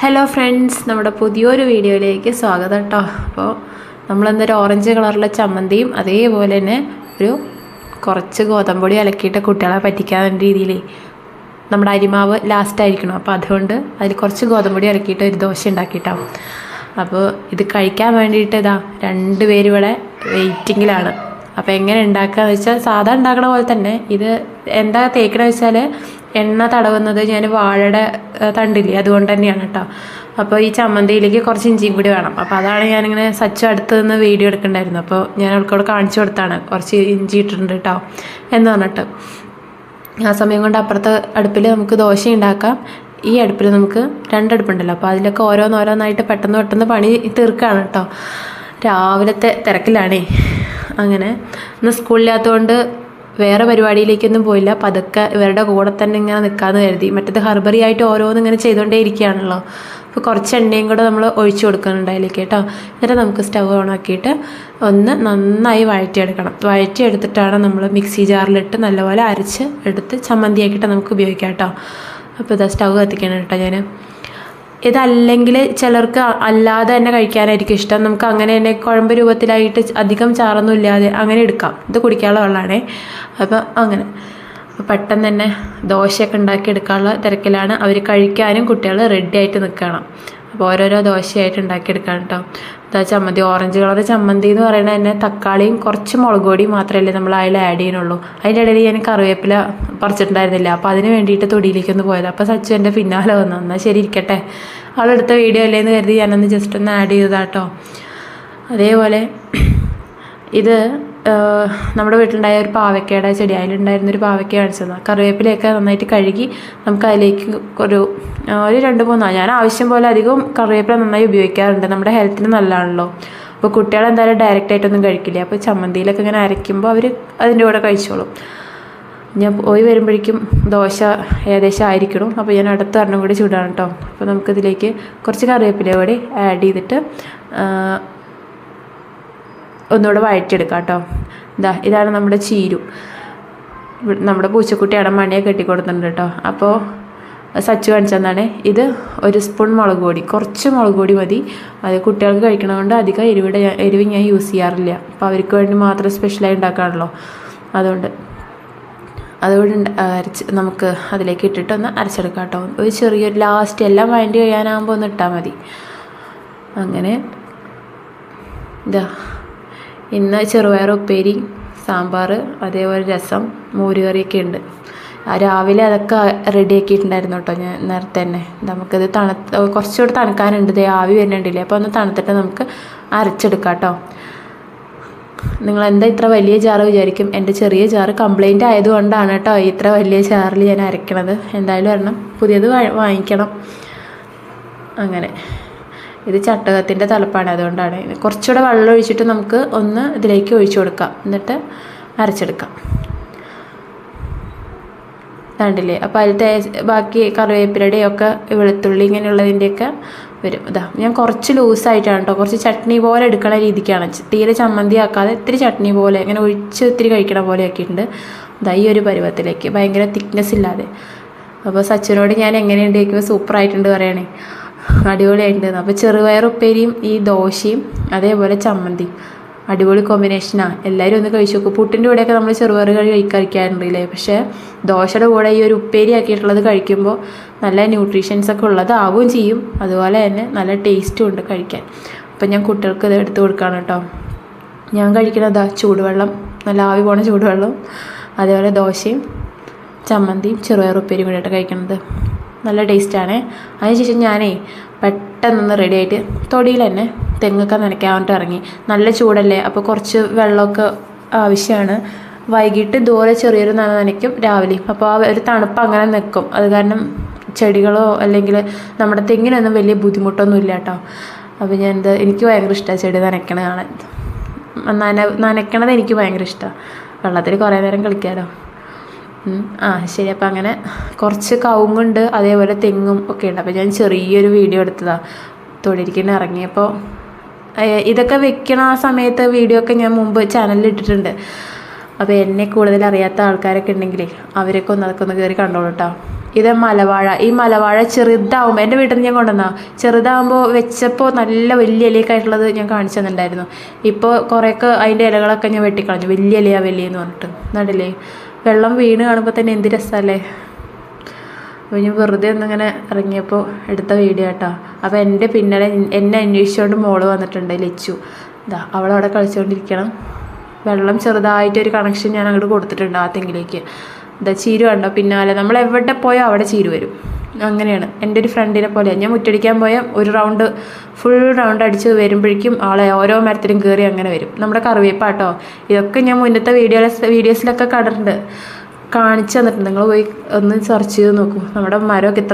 Hello friends നമ്മുടെ പുതിയൊരു വീഡിയോയിലേക്ക് സ്വാഗതം കേട്ടോ അപ്പോൾ നമ്മളെന്തൊരു ഓറഞ്ച് കളറിലെ ചമ്മന്തിയും അതേപോലെ തന്നെ ഒരു കുറച്ച് ഗോതമ്പൊടി അലക്കിയിട്ട് കുട്ടികളെ പറ്റിക്കാൻ രീതിയിൽ നമ്മുടെ അരിമാവ് ലാസ്റ്റ് ആയിരിക്കണം. അപ്പോൾ അതുകൊണ്ട് അതിൽ കുറച്ച് ഗോതമ്പൊടി അലക്കിയിട്ട് ഒരു ദോശ ഉണ്ടാക്കിയിട്ടാവും അപ്പോൾ ഇത് കഴിക്കാൻ വേണ്ടിയിട്ട് ഇതാ രണ്ട് പേര് ഇവിടെ വെയിറ്റിങ്ങിലാണ് അപ്പോൾ എങ്ങനെ ഉണ്ടാക്കുക എന്ന് വെച്ചാൽ സാധാ ഉണ്ടാക്കണ പോലെ തന്നെ ഇത് എന്താ തേക്കണമെന്ന് വെച്ചാൽ എണ്ണ തടവുന്നത് ഞാൻ വാഴയുടെ തണ്ടില്ലേ അതുകൊണ്ട് തന്നെയാണ് കേട്ടോ അപ്പോൾ ഈ ചമ്മന്തിയിലേക്ക് കുറച്ച് ഇഞ്ചിയും കൂടി വേണം. അപ്പോൾ അതാണ് ഞാനിങ്ങനെ സച്ചു അടുത്ത് നിന്ന് വീഡിയോ എടുക്കണ്ടായിരുന്നു. അപ്പോൾ ഞാൻ അവൾക്കോട് കാണിച്ചു കൊടുത്താണ്. കുറച്ച് ഇഞ്ചി ഇട്ടിട്ടുണ്ട് കേട്ടോ എന്ന് പറഞ്ഞിട്ട്. ആ സമയം കൊണ്ട് അപ്പുറത്തെ അടുപ്പിൽ നമുക്ക് ദോശ ഉണ്ടാക്കാം. ഈ അടുപ്പിൽ നമുക്ക് രണ്ടടുപ്പുണ്ടല്ലോ അപ്പോൾ അതിലൊക്കെ ഓരോന്നോരോന്നായിട്ട് പെട്ടെന്ന് പെട്ടെന്ന് പണി തീർക്കുകയാണ് കേട്ടോ രാവിലത്തെ തിരക്കിലാണേ. അങ്ങനെ. ഇന്ന് സ്കൂളില്ലാത്തതുകൊണ്ട് വേറെ പരിപാടിയിലേക്കൊന്നും പോയില്ല. പതുക്കെ ഇവരുടെ കൂടെ തന്നെ ഇങ്ങനെ നിൽക്കാമെന്ന് കരുതി. മറ്റേത് ഹർബറി ആയിട്ട് ഓരോന്നും ഇങ്ങനെ ചെയ്തുകൊണ്ടേ ഇരിക്കുകയാണല്ലോ. അപ്പോൾ കുറച്ച് എണ്ണയും കൂടെ നമ്മൾ ഒഴിച്ചു കൊടുക്കുന്നുണ്ട് അതിലേക്ക് കേട്ടോ. എന്നിട്ട് നമുക്ക് സ്റ്റവ് ഓൺ ആക്കിയിട്ട് ഒന്ന് നന്നായി വഴറ്റിയെടുക്കണം. വഴറ്റിയെടുത്തിട്ടാണ് നമ്മൾ മിക്സി ജാറിലിട്ട് നല്ലപോലെ അരച്ച് എടുത്ത് ചമ്മന്തിയാക്കിയിട്ട് നമുക്ക് ഉപയോഗിക്കാം കേട്ടോ. അപ്പോൾ ഇതാ സ്റ്റവ് കത്തിക്കണം കേട്ടോ ഞാൻ ഇതല്ലെങ്കിൽ ചിലർക്ക് അല്ലാതെ തന്നെ കഴിക്കാനായിരിക്കും ഇഷ്ടം. നമുക്ക് അങ്ങനെ തന്നെ കുഴമ്പ് രൂപത്തിലായിട്ട് അധികം ചാറൊന്നും ഇല്ലാതെ അങ്ങനെ എടുക്കാം. ഇത് കുടിക്കാനുള്ള വെള്ളമാണേ അപ്പോൾ അങ്ങനെ. അപ്പോൾ പെട്ടെന്ന് തന്നെ ദോശയൊക്കെ ഉണ്ടാക്കി എടുക്കാനുള്ള തിരക്കിലാണ്. അവർ കഴിക്കാനും കുട്ടികൾ റെഡി ആയിട്ട് നിൽക്കണം അപ്പോൾ ഓരോരോ ദോശയായിട്ട് ഉണ്ടാക്കിയെടുക്കാം കേട്ടോ ഇതാ ചമ്മന്തി ഓറഞ്ച് കളർ ചമ്മന്തി എന്ന് പറയുന്നത് തന്നെ തക്കാളിയും കുറച്ച് മുളക് പൊടിയും മാത്രമല്ലേ നമ്മൾ അതിൽ ആഡ് ചെയ്യുന്നുള്ളൂ. അതിന്റെ ഇടയിൽ ഞാൻ കറിവേപ്പില പറിച്ചിട്ടുണ്ടായിരുന്നില്ല. അപ്പോൾ അതിന് വേണ്ടിയിട്ട് തൊടിയിലേക്കൊന്ന് പോയത്. അപ്പോൾ സച്ചു എന്റെ പിന്നാലെ വന്നു. എന്നാൽ ശരി ഇരിക്കട്ടെ. അവളെടുത്ത വീഡിയോ അല്ലേ എന്ന് കരുതി ഞാനൊന്ന് ജസ്റ്റ് ഒന്ന് ആഡ് ചെയ്തതാട്ടോ അതേപോലെ ഇത് നമ്മുടെ വീട്ടിലുണ്ടായ ഒരു പാവയ്ക്കയുടെ ചെടി അതിലുണ്ടായിരുന്ന ഒരു പാവയ്ക്ക തന്നെ കറിവേപ്പിലയൊക്കെ നന്നായിട്ട് കഴുകി നമുക്ക് അതിലേക്ക് ഒരു ഒരു രണ്ട് മൂന്നോ ഞാൻ ആവശ്യം പോലെ അധികം കറിവേപ്പില നന്നായി ഉപയോഗിക്കാറുണ്ട്. നമ്മുടെ ഹെൽത്തിന് നല്ലതാണല്ലോ. അപ്പോൾ കുട്ടികൾ എന്തായാലും ഡയറക്റ്റ് ആയിട്ടൊന്നും കഴിക്കില്ല. അപ്പോൾ ചമ്മന്തിയിലൊക്കെ ഇങ്ങനെ അരയ്ക്കുമ്പോൾ അവർ അതിന്റെ കൂടെ കഴിച്ചോളും. ഞാൻ പോയി വരുമ്പോഴേക്കും ദോശ ഏകദേശം ആയിരിക്കണം. അപ്പോൾ ഞാൻ അടുത്ത ഒരെണ്ണം കൂടി ചൂടാണ് കേട്ടോ അപ്പോൾ നമുക്കിതിലേക്ക് കുറച്ച് കറിവേപ്പില കൂടി ആഡ് ചെയ്തിട്ട് ഒന്നുകൂടെ വഴറ്റിയെടുക്കാം കേട്ടോ ഇതാ ഇതാണ് നമ്മുടെ ചീരു. നമ്മുടെ പൂച്ചക്കുട്ടിയാണ് മണിയെ കെട്ടിക്കൊടുത്തിട്ടുണ്ട് കേട്ടോ. അപ്പോൾ സച്ചു കാണിച്ചെന്നാണ് ഇത് ഒരു സ്പൂൺ മുളക് പൊടി. കുറച്ച് മുളക് പൊടി മതി. അത് കുട്ടികൾക്ക് കഴിക്കണതുകൊണ്ട് അധികം എരിവിടെ എരിവ് ഞാൻ യൂസ് ചെയ്യാറില്ല. അപ്പോൾ അവർക്ക് വേണ്ടി മാത്രം സ്പെഷ്യലായി ഉണ്ടാക്കാണല്ലോ. അതുകൊണ്ട് അതുകൊണ്ട് അരച്ച് നമുക്ക് അതിലേക്ക് ഇട്ടിട്ട് ഒന്ന് അരച്ചെടുക്കാം കേട്ടോ. ഒരു ചെറിയൊരു ലാസ്റ്റ് എല്ലാം വഴണ്ടി കഴിയാനാകുമ്പോൾ ഒന്ന് ഇട്ടാൽ മതി. അങ്ങനെ ഇതാ ഇന്ന് ചെറുപയർ ഉപ്പേരി സാമ്പാർ അതേപോലെ രസം മോരുകറിയൊക്കെ ഉണ്ട്. രാവിലെ അതൊക്കെ റെഡി ആക്കിയിട്ടുണ്ടായിരുന്നു കേട്ടോ ഞാൻ നേരത്തെ തന്നെ. നമുക്കത് തണുത്ത് കുറച്ചുകൂടെ തണുക്കാനുണ്ട്. ദേ ആവി വരുന്നുണ്ടല്ലേ അപ്പോൾ ഒന്ന് തണുത്തിട്ട് നമുക്ക് അരച്ചെടുക്കാം കേട്ടോ. നിങ്ങൾ എന്താ ഇത്ര വലിയ ജാറ് വിചാരിക്കും? എന്റെ ചെറിയ ജാറ് കംപ്ലൈന്റ് ആയതുകൊണ്ടാണ് കേട്ടോ ഇത്ര വലിയ ജാറിൽ ഞാൻ അരയ്ക്കണത് എന്തായാലും വരണം പുതിയത് വാങ്ങിക്കണം. അങ്ങനെ. ഇത് ചട്ടകത്തിന്റെ തലപ്പാണ് അതുകൊണ്ടാണ്. കുറച്ചുകൂടെ വെള്ളം ഒഴിച്ചിട്ട് നമുക്ക് ഒന്ന് ഇതിലേക്ക് ഒഴിച്ചു കൊടുക്കാം. എന്നിട്ട് അരച്ചെടുക്കാം. കണ്ടില്ലേ? അപ്പോൾ അതിലത്തെ ബാക്കി കറിവേപ്പിലയുടെ ഒക്കെ വെളുത്തുള്ളി ഇങ്ങനെയുള്ളതിന്റെയൊക്കെ വരും. ഇതാ ഞാൻ കുറച്ച് ലൂസായിട്ടാണ് കേട്ടോ കുറച്ച് ചട്നി പോലെ എടുക്കണ രീതിക്കാണ്. തീരെ ചമ്മന്തി ആക്കാതെ ഇത്തിരി ചട്നി പോലെ ഇങ്ങനെ ഒഴിച്ച് ഇത്തിരി കഴിക്കണ പോലെ ആക്കിയിട്ടുണ്ട്. ഇതാ ഈ ഒരു പരുവത്തിലേക്ക്. ഭയങ്കര തിക്നെസ് ഇല്ലാതെ. അപ്പോൾ സച്ചിനോട് ഞാൻ എങ്ങനെയുണ്ട് ചോദിക്കുമ്പോൾ സൂപ്പറായിട്ടുണ്ട് പറയണേ. അടിപൊളിയായിട്ടുണ്ട് അപ്പോൾ ചെറുപയറുപ്പേരിയും ഈ ദോശയും അതേപോലെ ചമ്മന്തി. അടിപൊളി കോമ്പിനേഷനാണ് എല്ലാവരും ഒന്ന് കഴിച്ചു നോക്കും. പുട്ടിന്റെ കൂടെയൊക്കെ നമ്മൾ ചെറുപയർ കറി കഴി- കഴിക്കാറുണ്ടല്ലേ? പക്ഷേ ദോശയുടെ കൂടെ ഈ ഒരു ഉപ്പേരി ആക്കിയിട്ടുള്ളത് കഴിക്കുമ്പോൾ നല്ല ന്യൂട്രീഷൻസ് ഒക്കെ ഉള്ളതാവുകയും ചെയ്യും. അതുപോലെ തന്നെ നല്ല ടേസ്റ്റും ഉണ്ട് കഴിക്കാൻ. അപ്പം ഞാൻ കുട്ടികൾക്ക് ഇത് എടുത്ത് കൊടുക്കുകയാണ് കേട്ടോ. ഞാൻ കഴിക്കണതാ ചൂടുവെള്ളം നല്ല ആവി പോണ ചൂടുവെള്ളം അതേപോലെ ദോശയും ചമ്മന്തിയും ചെറുപയർ ഉപ്പേരിയും കൂടിയിട്ട് കഴിക്കുന്നത് നല്ല ടേസ്റ്റാണ്. അതിനുശേഷം ഞാനേ പെട്ടെന്നൊന്ന് റെഡി ആയിട്ട് തൊടിയിൽ തന്നെ തെങ്ങൊക്കെ നനയ്ക്കാൻ വേണ്ടിയിട്ട് ഇറങ്ങി. നല്ല ചൂടല്ലേ? അപ്പോൾ കുറച്ച് വെള്ളമൊക്കെ ആവശ്യമാണ്. വൈകിട്ട് ദൂരെ ചെറിയൊരു നന നനയ്ക്കും രാവിലെയും അപ്പോൾ ആ ഒരു തണുപ്പ് അങ്ങനെ നിൽക്കും. അത് കാരണം ചെടികളോ അല്ലെങ്കിൽ നമ്മുടെ തെങ്ങിനൊന്നും വലിയ ബുദ്ധിമുട്ടൊന്നും ഇല്ല കേട്ടോ. അപ്പോൾ ഞാൻ എന്താ എനിക്ക് ഭയങ്കര ഇഷ്ടമാണ് ചെടി നനയ്ക്കണ കാണാൻ. നന നനയ്ക്കണത് എനിക്ക് ഭയങ്കര ഇഷ്ടമാണ് വെള്ളത്തിൽ കുറേ നേരം കളിക്കാമല്ലോ. ആ ശരി. അപ്പം അങ്ങനെ കുറച്ച് കവുങ്ങുണ്ട് അതേപോലെ തെങ്ങും ഒക്കെ ഉണ്ട് അപ്പോൾ ഞാൻ ചെറിയൊരു വീഡിയോ എടുത്തതാണ് തൊഴിലിരിക്കുന്ന ഇറങ്ങിയപ്പോൾ ഇതൊക്കെ വെക്കണ ആ സമയത്ത് വീഡിയോ ഒക്കെ ഞാൻ മുമ്പ് ചാനലിൽ ഇട്ടിട്ടുണ്ട്. അപ്പോൾ എന്നെ കൂടുതൽ അറിയാത്ത ആൾക്കാരൊക്കെ ഉണ്ടെങ്കിലേ അവരൊക്കെ ഒന്ന് അതൊക്കെ ഒന്ന് കയറി കണ്ടോളൂ കേട്ടോ ഇത് മലവാഴ. ഈ മലവാഴ ചെറുതാവുമ്പോൾ എന്റെ വീട്ടിൽ നിന്ന് ഞാൻ കൊണ്ടുവന്നാ ചെറുതാവുമ്പോൾ വെച്ചപ്പോൾ നല്ല വലിയ ഇലയൊക്കെ ഞാൻ കാണിച്ചു തന്നിട്ടുണ്ടായിരുന്നു. ഇപ്പോൾ കുറേയൊക്കെ അതിന്റെ ഇലകളൊക്കെ ഞാൻ വെട്ടിക്കളഞ്ഞു. വലിയ ഇലയാ വലിയെന്ന് പറഞ്ഞിട്ട്. നടില്ലേ വെള്ളം വീണ് കാണുമ്പോൾ തന്നെ എന്ത് രസമല്ലേ അപ്പോൾ ഞാൻ വെറുതെ ഒന്നിങ്ങനെ ഇറങ്ങിയപ്പോൾ എടുത്ത വീഡിയോ കേട്ടോ അപ്പോൾ എന്റെ പിന്നാലെ എന്നെ അന്വേഷിച്ചുകൊണ്ട് മോൾ വന്നിട്ടുണ്ട് ലച്ചു. ഇതാ അവളവിടെ കളിച്ചുകൊണ്ടിരിക്കണം വെള്ളം ചെറുതായിട്ടൊരു കണക്ഷൻ ഞാൻ അങ്ങോട്ട് കൊടുത്തിട്ടുണ്ട് ആ തെങ്ങിലേക്ക് ഇതാ ചീരു കണ്ടോ? പിന്നാലെ. നമ്മൾ എവിടെ പോയോ അവിടെ ചീരു വരും. അങ്ങനെയാണ്. എന്റെ ഒരു ഫ്രണ്ടിനെ പോലെയാണ് ഞാൻ മുറ്റടിക്കാൻ പോയ ഒരു റൗണ്ട് ഫുൾ റൗണ്ട് അടിച്ച് വരുമ്പോഴേക്കും ആളെ ഓരോ മരത്തിലും കയറി അങ്ങനെ വരും. നമ്മുടെ കറിവേപ്പാട്ടോ. ഇതൊക്കെ ഞാൻ മുന്നത്തെ വീഡിയോ വീഡിയോസിലൊക്കെ കണ്ടിട്ടുണ്ട്. കാണിച്ചു തന്നിട്ടുണ്ട്. നിങ്ങൾ പോയി ഒന്ന് സെർച്ച് ചെയ്ത് നോക്കൂ. നമ്മുടെ മരമൊക്കെ ഇത്ര